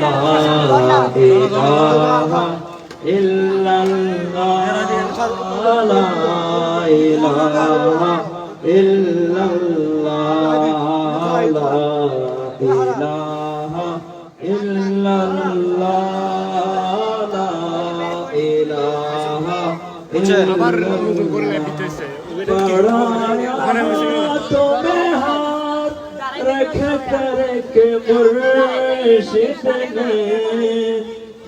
لا إله إلا الله لا إله إلا الله لا إله إلا الله لا إله إلا الله رکھ کر کے مرے مرشدنا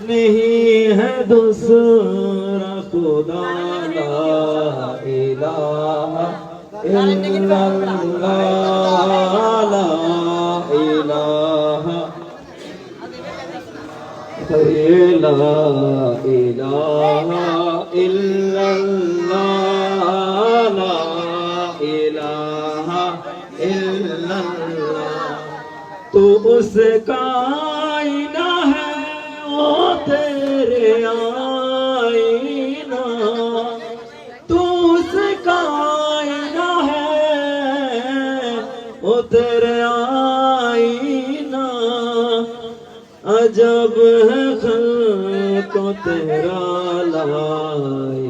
نہیں ہے دوسرا لا الہ الا اللہ. اس کا آئینہ ہے وہ تیرے آئینہ۔ تو اس کا آئینہ ہے وہ تیرے آئینہ۔ عجب ہے خلق تیرا لائی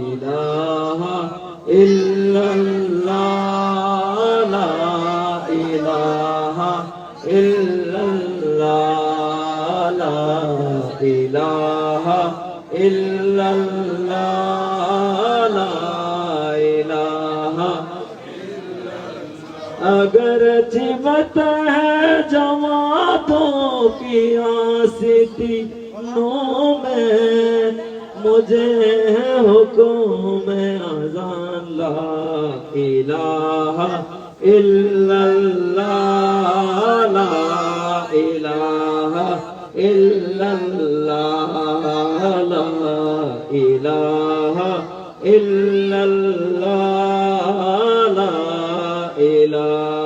ترتیبت ہے جماعتوں کی آستی نو میں مجھے ہے حکم اذان لا الہ الا اللہ لا الہ الا اللہ لا الہ الا اللہ لا الہ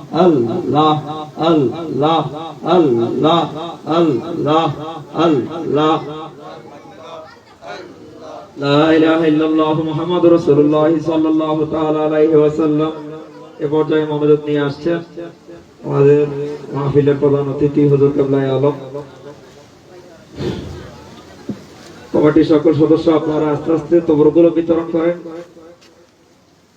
Allah, Allah, Allah, Allah, Allah, لا إله إلا الله محمد رسول الله صلى الله تعالى عليه وسلم এ পর্যায়ে মনোযোগ নিয়ে আসছেন আমাদের মাহফিলের প্রধান অতিথি হুজুর কেবলাই আলম কমিটির সকল সদস্য আপনারা আস্তে আস্তে তবরগুলো বিতরণ করেন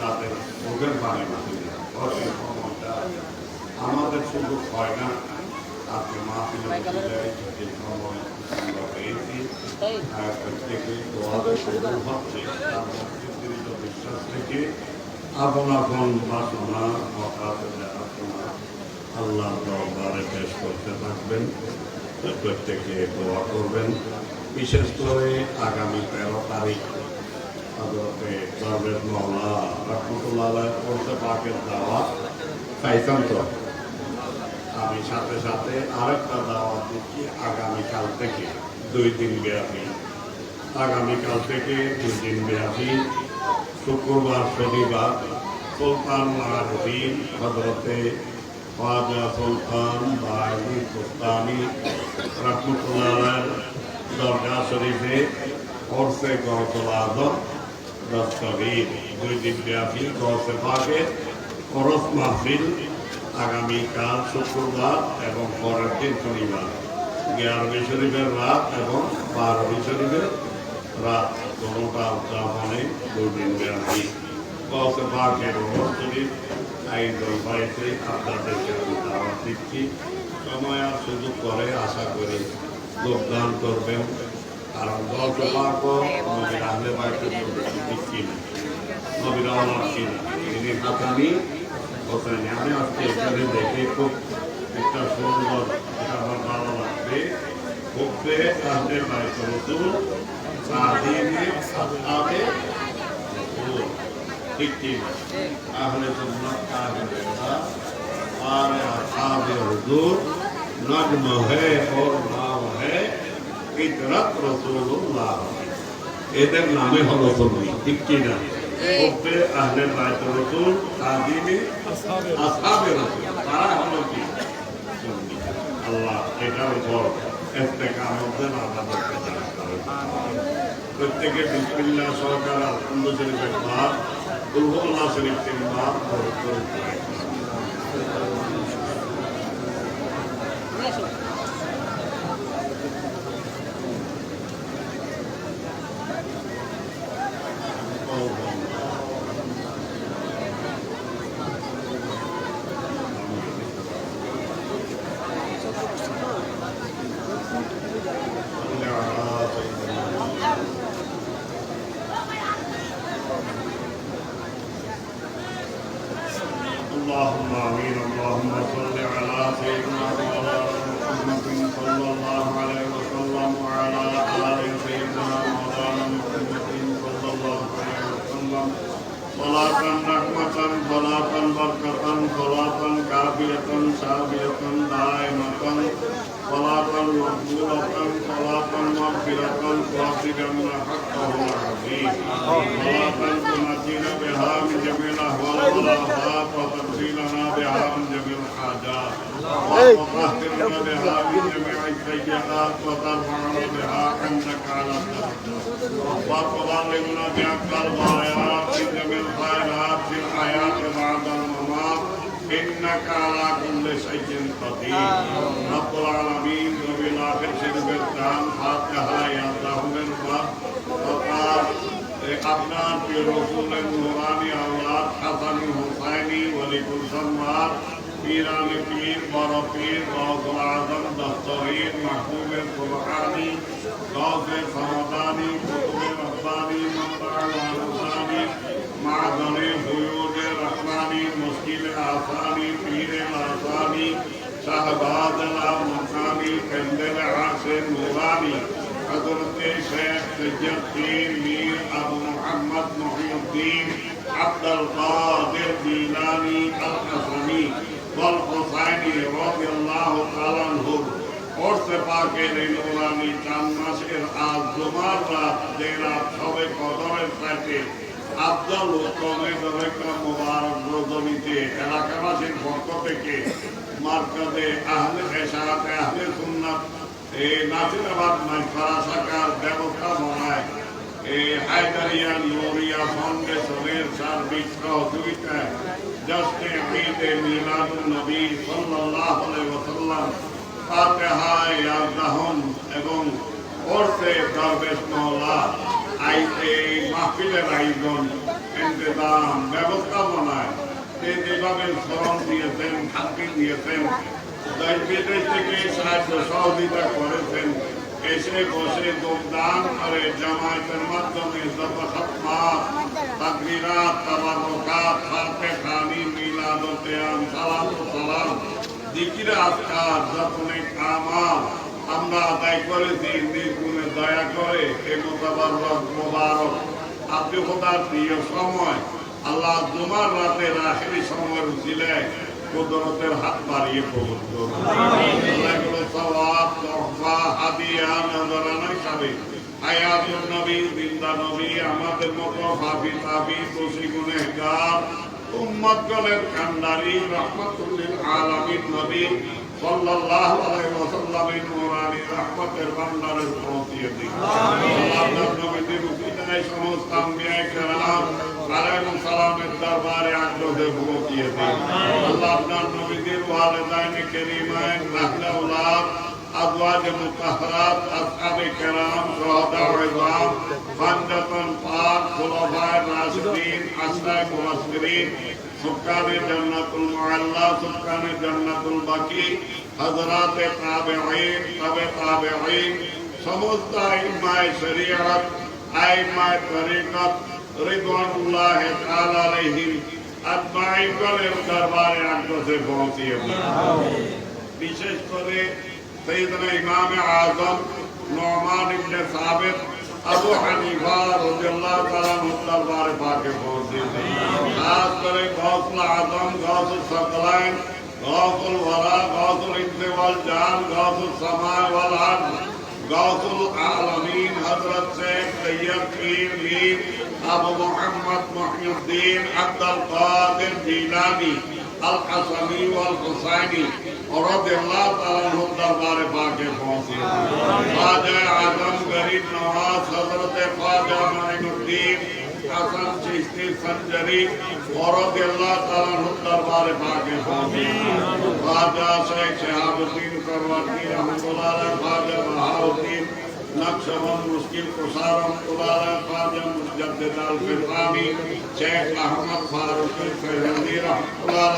তাদের চোখের পানি মাতিলে সেই আমাদের শুধু হয় না, আজকে মাহফিলের বিদায় যে দৃঢ় বিশ্বাস থেকে আপন আপন বাসনা মতাদের আল্লাহ দরবারে পেশ করতে থাকবেন, প্রত্যেকে দোয়া করবেন। বিশেষ করে আগামী তেরো তারিখ হজরতে দরবেশ মহলা রহমতুল্লাহ করতে পাকের দাওয়া পাইতাম তো আমি সাথে সাথে আরেকটা দাওয়াত দিচ্ছি আগামীকাল থেকে দুই দিন ব্যাপী আগামীকাল থেকে দুই দিন ব্যাপী শুক্রবার শনিবার সুলতান মাহরুদ্দিন হজরতে খাজা সুলতান বাহিনী সুস্তানি রহমতুল্লাহ দরগা শরীফে গৌসল আজম দস্তগীর দুই দিন ব্যাপী গৌসে পাকে খরচ মাহফিল আগামীকাল শুক্রবার এবং পরের দিন শনিবার। গিয়ারবি শরীফের রাত এবং বারবি শরীফের রাত। কোনোটা উদযাপনে দুই দিন ব্যাপী গৌসে পাকের শরীফ আইদল বাড়িতে আপনাদেরকে আমি দাওয়াত দিচ্ছি। সময় আর সুযোগ করে আশা করি যোগদান করবেন। কারণ গল্প পাক নবীর আহলে বাইতে দিচ্ছি না নবীর আমার ছিল তিনি হাতানি হোসেন আমি আজকে এখানে দেখে খুব একটা সুন্দর এটা আমার ভালো লাগবে খুববে আহলে বাইতে রসুল সাদিনে সাহাবে রসুল ঠিক ঠিক আহলে সুন্নাত আহলে বেদাত আর আসহাবে হুজুর नज्म है और नाम है ইতরাত রাসূলুল্লাহ এদের নামে হলো সুন্নি ঠিক কি না ওপে আহলে বাইত রাসূল আদিনে আসহাবে রাসূল। তারা হলো কি? সুন্নি আল্লাহ এটার উপর ইস্তেকামত দেন আমাদেরকে প্রত্যেকে বিসমিল্লাহ সহকারে আলহামদু শরীফ একবার দুলহুল্লাহ শরীফ তিনবার صلاة مقبولة صلاة مغفرة واصلا حقه العظيم صلاة تنجينا بها من جميع الأهوال والآفات وتنزيلنا بها من جميع الحاجات وتطهرنا بها من جميع السيئات وترفعنا بها عندك على الدرجات وتظلمنا بأكثر الغايات من جميع الخيرات في الحياة بعد الممات إنك على كل شيء قدير رب العالمين ومن آخر شربت دان فاتحة يا الله من بعد وقال আপনার প্রিয় রসুলের নোরানি আল্লাহ হাসানি হোসাইনি ওয়ালিকুল সম্মান پیران پیر بارا پیر غوث العظم دفترین محبوب قرآنی غوث فرمدانی قطب ربانی منبع الحسانی معدنی شہباد اللہ مقامی کندر عاصر مغامی حضرت شیخ سجد تیر میر ابو محمد محی الدین عبدالقادر دینانی القصمی والحسینی رضی اللہ تعالیٰ عنہ اور سپا کے نورانی چانمش ارعاد زمار رات دیرہ خوے قدر سیٹے عبدالقادر دینانی القصمی রজনীতে এলাকাবাসীর পক্ষ থেকে মার্কাজে আহলে এশারাতে আহলে সুন্নাত, এই নাসিরাবাদ মাইফারা শাখার ব্যবস্থাপনায় এই হায়দারিয়া নোরিয়া ফাউন্ডেশনের সার্বিক সহযোগিতায় জশ্নে ঈদে মিলাদুন নবী সাল্লাল্লাহু আলাইহি ওয়াসাল্লাম ফাতিহা ইয়াজদাহম এবং ওরসে দরবেশ মওলা আই এই মাহফিলের আয়োজন, ইন্তজাম, ব্যবস্থাপনায় যেভাবে শ্রম দিয়েছেন, শান্তি দিয়েছেন বিদেশ থেকে সাহায্য সহযোগিতা করেছেন, এসে বসে যোগদান করে জামায়াতের মাধ্যমে দয়া করে এ আপনি খোদার প্রিয় সময় আল্লাহ জুমার রাতের আখেরি সময়ের উচিলায় কুদরতের হাত বাড়িয়ে কবুল সমস্ত گفتگو کی تھی اللہ، اپنا نوید والدین کریمین نحل اولاد، ازواج متحرات اصحاب کرام، شہداء و عظام خندقن پاک خلفاء راستین اسرائے مرسکرین سکان جنت المعلہ سکان جنت البقی، حضرات تابعین، طب تابعین، سمجھتا ائمہ شریعت، ائمہ طریقت رضوان اللہ تعالی وسلم আজমাইন গলের দরবারে আগ্রহে পৌঁছিয়ে দিন বিশেষ করে সৈয়দনা ইমাম আজম নোমান ইবনে সাবিত আবু হানিফা রাদিয়াল্লাহু তাআলা দরবারে পাকে পৌঁছে খাস করে গৌসুল আজম গৌসুল সকলাইন গৌসুল ওয়ারা গৌসুল ইবনে ওয়াল জান গৌসুল সামা ওয়াল আরদ গৌসুল আলামিন হযরত শেখ সৈয়দ পীর মীর আবু মোহাম্মদ মহিউদ্দিন আব্দুল কাদের জিলানি আল কাসামি ওয়াল হুসাইনি রাদিয়াল্লাহু তাআলা আনহু দরবারে পাকে পৌঁছে খাজা আজম গরিব নওয়াজ হযরত খাজা মাইনুদ্দিন হাসান চিশতি সঞ্জরি রাদিয়াল্লাহু তাআলা আনহু দরবারে পাকে পৌঁছে খাজা শেখ শাহাবুদ্দিন সরওয়ারী রহমাতুল্লাহ খাজা বাহাউদ্দিন نقشهم مسلم قصارم قبارا قادم مجدد الفرقامی شیخ احمد فاروق الفرندی رحمت اللہ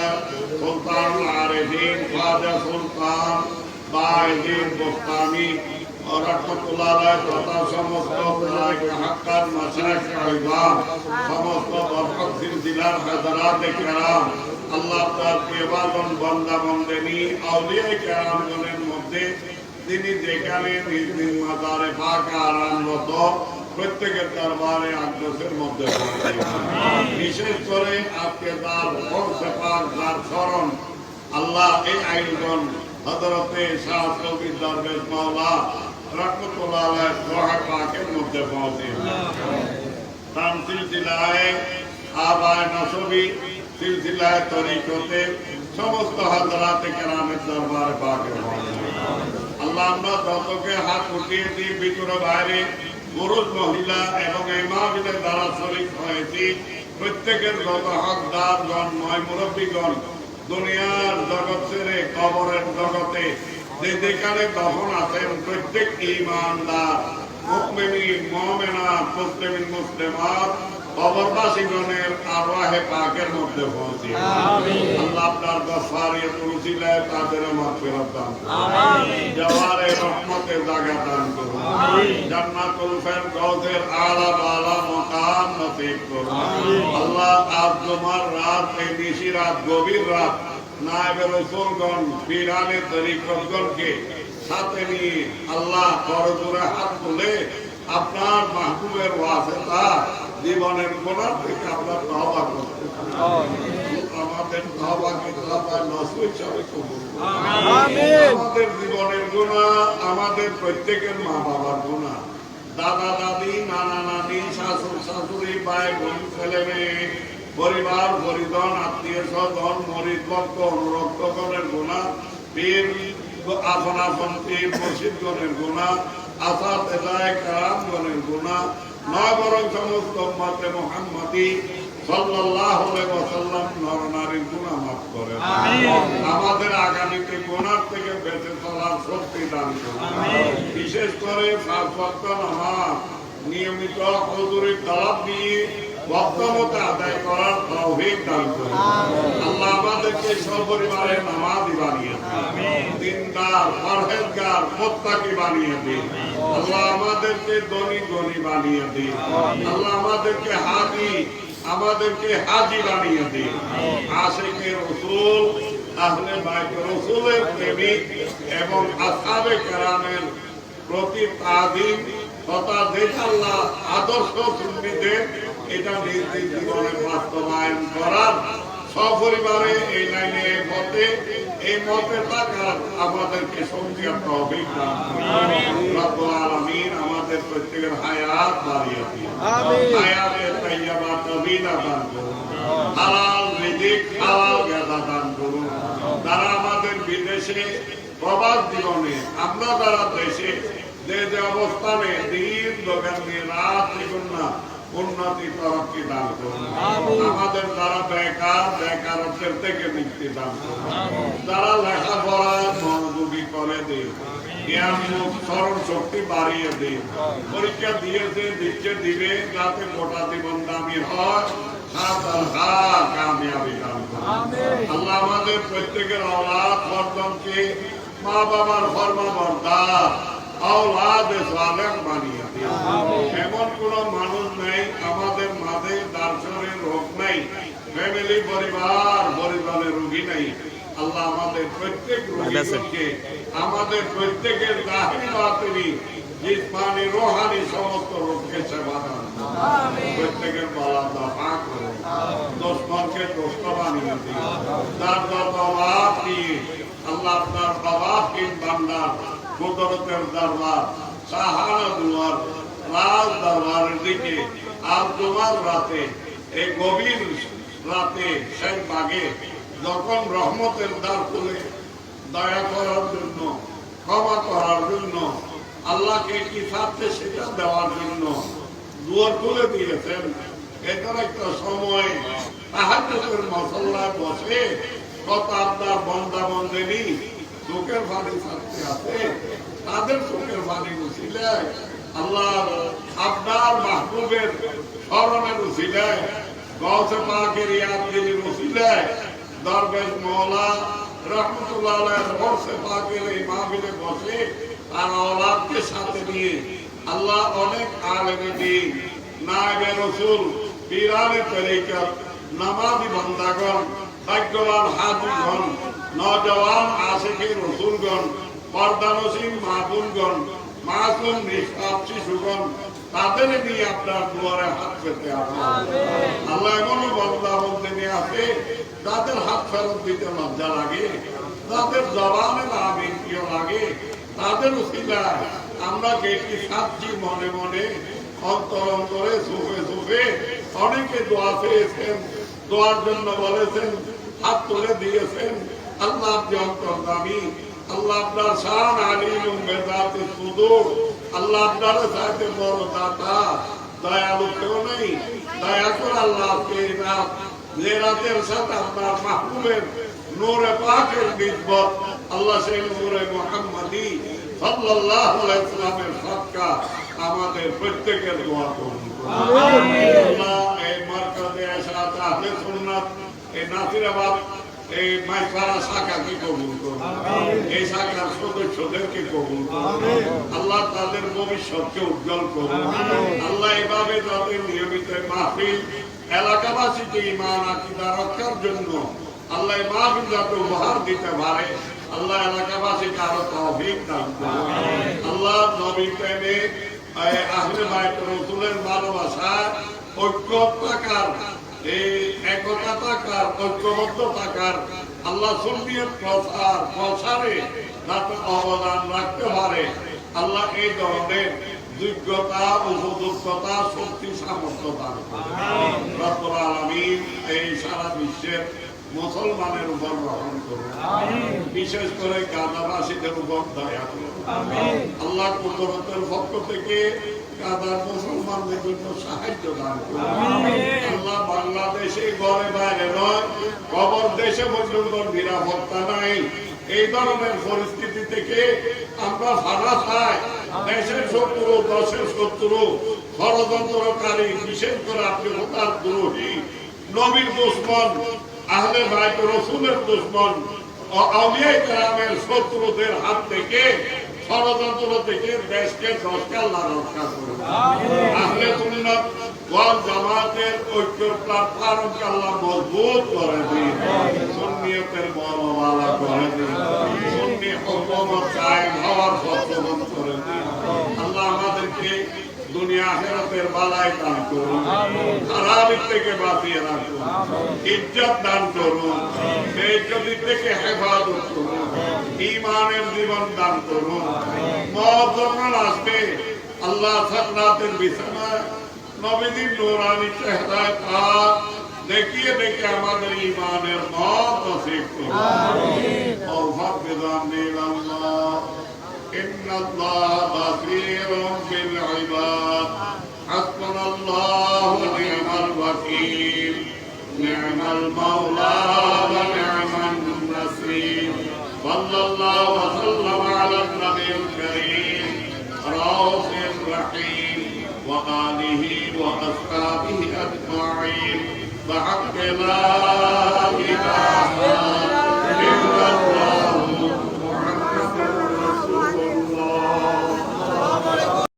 سلطان العارفین خواجہ سلطان باعدین بختامی اور رحمت اللہ علیہ تعالیٰ سمست برائے حقا مسرک عباد سمست برحق سلسلہ حضرات کرام، اللہ تعالیٰ کے بعد بندہ بندنی اولیاء کرام جنہیں مبدے তিনি যেখানে নিজ নিজ পাক আরামরত প্রত্যেকের দরবারে আগ্রহের মধ্যে বিশেষ করে আজকে তার পাক যার স্মরণ, আল্লাহ এই আয়োজন হজরতে শাহ দরবেশ মাওলা দোহা পাকের মধ্যে পৌঁছে। তার সিলসিলায় আবায় নসবি, সিলসিলায় তরিকতে সমস্ত হাজরাতে কেরামের দরবারে পাকে পৌঁছে আল্লাহ আমরা যতকে হাত উঠিয়েছি ভিতরে বাইরে পুরুষ, মহিলা এবং এই মাহবিলের দ্বারা শরীর হয়েছি। প্রত্যেকের যত হকদার নয় মুরব্বীগণ, দুনিয়ার জগৎ ছেড়ে কবরের জগতে যে যেখানে দফন আছেন, প্রত্যেক ইমানদার মুকমিনী মুমিনাত মুসলিমিন মুসলিমাত কবরবাসীগণের আরওয়াহে পাকের মধ্যে পৌঁছে। আল্লাহ আপনার গফারে তুলসিলায় তাদের মাগফিরাত দান করুন। জওয়ারে রহমতে জায়গা দান করুন। জান্নাতুল ফেরদৌসের আলা বালা মকাম নসিব করুন। আল্লাহ আজ তোমার রাত এই নিশি রাত গভীর রাত নায়েবে রসুলগণ পীরানে তরিকতগণকে সাথে নিয়ে আল্লাহ করজোরে হাত তুলে আপনার মাহবুবের ওয়াসেতা জীবনের থেকে আপনার করতে আমাদের হিসাবে জীবনের প্রত্যেকের মা বাবার গুণা দাদা দাদি নানা নানি শাশুর শাশুড়ি ভাই বোন ছেলে মেয়ে পরিবার পরিজন আত্মীয় স্বজন মরিদ ভক্ত অনুরক্তগণের গুণা পীর আপন আপন পীর মসজিদগণের গুণা আসাদ এদায় কারামগণের গুণা নয় বরং সমস্ত মতে মোহাম্মদী সাল্লাল্লাহু আলাইহি ওয়াসাল্লাম নরনারীর গুনাহ মাফ করে আমাদের আগামীতে গুনাহ থেকে বেঁচে চলার শক্তি দান করুন। বিশেষ করে পাঁচ ওয়াক্ত নামাজ নিয়মিত হুজুরের তলব নিয়ে বক্তব্যতা আদায় করার তৌফিক দান করুন। আল্লাহ আমাদেরকে সপরিবারে নামাজি বানিয়ে দিন। দিনদার পরহেজগার মুত্তাকি বানিয়ে দিন। আল্লাহ আমাদেরকে ধনী ধনী বানিয়ে দিন। আল্লাহ আমাদেরকে হাজি আমাদেরকে হাজি বানিয়ে দিন। আশেকে রসুল আহলে বাইত রসুলের প্রেমিক এবং আসাবে কেরামের প্রতি তাদিন তথা দেশ আল্লাহ আদর্শ সুন্নিদের এটা নিজ নিজ জীবনে বাস্তবায়ন করার সপরিবারে এই লাইনে এই মতে এই মতে থাকার আমাদেরকে সংগীত তহবিল দান রব্বুল আলামিন আমাদের প্রত্যেকের হায়াত বাড়িয়ে দিন। হায়াতে তাইয়্যিবা তবিলা দান করুন। হালাল রিজিক হালাল গাদা দান করুন। তারা আমাদের বিদেশে প্রবাস জীবনে আমরা যারা দেশে যে যে অবস্থানে দিন দোকান দিয়ে রাত না উন্নতি তরক্কি দান করুন আমাদের যারা বেকার বেকারত্বের থেকে মুক্তি দান করুন যারা লেখাপড়ায় মনোযোগী করে দিন। জ্ঞান স্মরণ শক্তি বাড়িয়ে দিন। পরীক্ষা দিয়েছে দিচ্ছে দিবে যাতে গোটা জীবন দামি হয়। আল্লাহ আমাদের প্রত্যেকের অলাদ বর্ধনকে মা বাবার ফরমা বর্দার আওলাদ সালেম বানিয়ে। দিন এমন কোন মানুষ নেই আমাদের মাঝে দার্শনের রোগ নাই ফ্যামিলি পরিবার পরিবারের রোগী নাই। আল্লাহ আমাদের প্রত্যেক রোগীকে আমাদের প্রত্যেকের জাহির বাতিনি জিসমানি রোহানি সমস্ত রোগকে সেবা দান প্রত্যেকের বলা দফা করুন। দোস্তরকে দোস্ত বানিয়ে দিন। তার দরবার দিয়ে আল্লাহ আপনার বাবার কিন বান্দার কুদরতের দরবার সাহারা দুয়ার রাজ দরবারের দিকে আর তোমার রাতে, এই গভীর রাতে সেই বাগে যখন রহমতের দ্বার খুলে, দয়া করার জন্য, ক্ষমা করার জন্য, আল্লাহকে কি সাথে সেটা দেওয়ার জন্য দুয়ার খুলে দিয়েছেন, এটার একটা সময় তাহাজ্জুদের মসল্লায় বসে কত আপনার বন্দা বন্দেনি চোখের পানি ছাড়তে আছে, তাদের চোখের পানি উচিলে আল্লাহ আপনার মাহবুবের স্মরণের উচিলে গৌসে পাকের ইয়াদ দিনের দরবেশ মৌলা রহমতুল্লাহ পাকের এই মাহফিলে বসে আর ওলাদকে সাথে নিয়ে আল্লাহ অনেক আলেমে দিন, নায়েবে রসুল পীরানে তরিকত নামাজি বান্দাগণ, ভাগ্যবান হাজিগণ নজওয়ান আশেখে রসুলগণ পর্দানসীন মাহবুবগণ মাসুম নিষ্পাপ শিশুগণ তাদের নিয়ে আপনার দুয়ারে হাত পেতে আল্লাহ এমনও বন্দা বলতে নিয়ে আসে তাদের হাত ফেরত দিতে লজ্জা লাগে তাদের জবানে প্রিয় লাগে তাদের উসিলায় আমরা গেটটি সাচ্ছি মনে মনে অন্তর অন্তরে সুখে সুখে অনেকে দোয়া পেয়েছেন দোয়ার জন্য বলেছেন হাত তুলে দিয়েছেন আল্লাহ অন্তর্দামী আল্লাহ আপনার শান আলিম বেদাতে সুদূর। আল্লাহ আপনার সাথে বড় দাতা। দয়ালু কেউ নেই। দয়া করে আল্লাহ এই রাত যে রাতের সাথে আপনার মাহবুবের নূরে পাকের নিসবত আল্লাহ সেই নূরে মোহাম্মদী সাল্লাল্লাহু আলাইহি ওয়াসাল্লামের সদকা আমাদের প্রত্যেকের দোয়া করুন। আল্লাহ সাথে আহলে সুন্নাত এই নাসিরাবাদ এই মাইফারা শাখাকে কবুল করুন এই শাখার সদস্যদেরকে কবুল করুন আল্লাহ তাদের ভবিষ্যৎকে উজ্জ্বল করুন আল্লাহ এভাবে তাদের নিয়মিত মাহফিল এলাকাবাসীকে ইমান আকিদা রক্ষার জন্য আল্লাহ মাহফিল যাতে উপহার দিতে পারে আল্লাহ এলাকাবাসীকে আরও তৌফিক দান করুন আল্লাহ নবী প্রেমে আহলে বাইত রসুলের ভালোবাসা ঐক্য থাকার এই একতা থাকার ঐক্যবদ্ধ থাকার আল্লাহ সুন্নিয়ত প্রসার প্রসারে যাতে অবদান রাখতে পারে। আল্লাহ এই ধরনের যোগ্যতা উপযুক্ততা শক্তি সামর্থ্য দান করুন। এই সারা বিশ্বের মুসলমানের উপর গ্রহণ করুন। বিশেষ করে গাজাবাসীদের উপর দয়া করুন। আল্লাহ কুদরতের পক্ষ থেকে গাজার মুসলমানদের জন্য সাহায্য দান আল্লাহ বাংলাদেশে ঘরে বাইরে নয় কবর দেশে পর্যন্ত নিরাপত্তা নাই। এই ধরনের পরিস্থিতি থেকে আমরা পাই দেশের শত্রু দশের শত্রু ষড়যন্ত্রকারী বিশেষ করে আপনি হতার দ্রোহী নবীর দুশ্মন আহলে ভাই রসুলের দুশ্মন আউলিয়া গ্রামের শত্রুদের হাত থেকে ষড়যন্ত্র থেকে দেশকে রক্ষা করুন আহলে সুন্নাত ওয়াল জামাতের ঐক্য প্ল্যাটফর্মকে আল্লাহ মজবুত করে দিন। সুন্নিয়তের করে দিন। হওয়ার প্রচলন করে দিন। আল্লাহ আমাদেরকে দুনিয়া আখেরাতের বালাই দান করুন। খারাপের থেকে বাঁচিয়ে রাখুন। ইজ্জত দান করুন। থেকে হেফাজত করুন। ইমানের জীবন দান করুন মত যখন আসবে আল্লাহ সাকরাতের বিছানায় নবীদের নোরানি চেহারায় পাক দেখিয়ে দেখে আমাদের ইমানের মত নসিব করুন অভাব বেদাম আল্লাহ إن الله بصير بالعباد حسبنا الله ونعم الوكيل نعم المولى وآله وأصحابه أجمعين. بعد ما إله إلا الله.